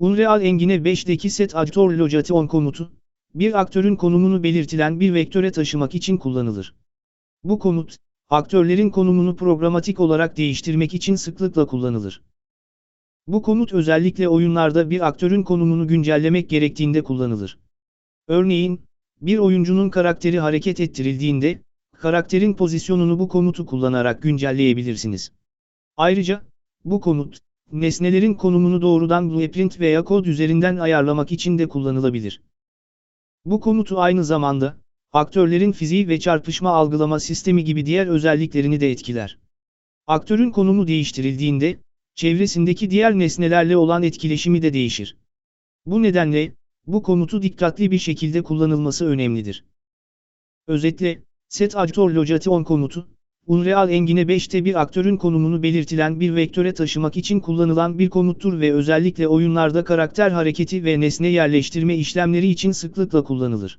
Unreal Engine 5'teki set actor location komutu, bir aktörün konumunu belirtilen bir vektöre taşımak için kullanılır. Bu komut, aktörlerin konumunu programatik olarak değiştirmek için sıklıkla kullanılır. Bu komut özellikle oyunlarda bir aktörün konumunu güncellemek gerektiğinde kullanılır. Örneğin, bir oyuncunun karakteri hareket ettirildiğinde, karakterin pozisyonunu bu komutu kullanarak güncelleyebilirsiniz. Ayrıca, bu komut, nesnelerin konumunu doğrudan blueprint veya kod üzerinden ayarlamak için de kullanılabilir. Bu komutu aynı zamanda, aktörlerin fiziği ve çarpışma algılama sistemi gibi diğer özelliklerini de etkiler. Aktörün konumu değiştirildiğinde, çevresindeki diğer nesnelerle olan etkileşimi de değişir. Bu nedenle, bu komutu dikkatli bir şekilde kullanılması önemlidir. Özetle, set actor location komutu, Unreal Engine 5'te bir aktörün konumunu belirtilen bir vektöre taşımak için kullanılan bir komuttur ve özellikle oyunlarda karakter hareketi ve nesne yerleştirme işlemleri için sıklıkla kullanılır.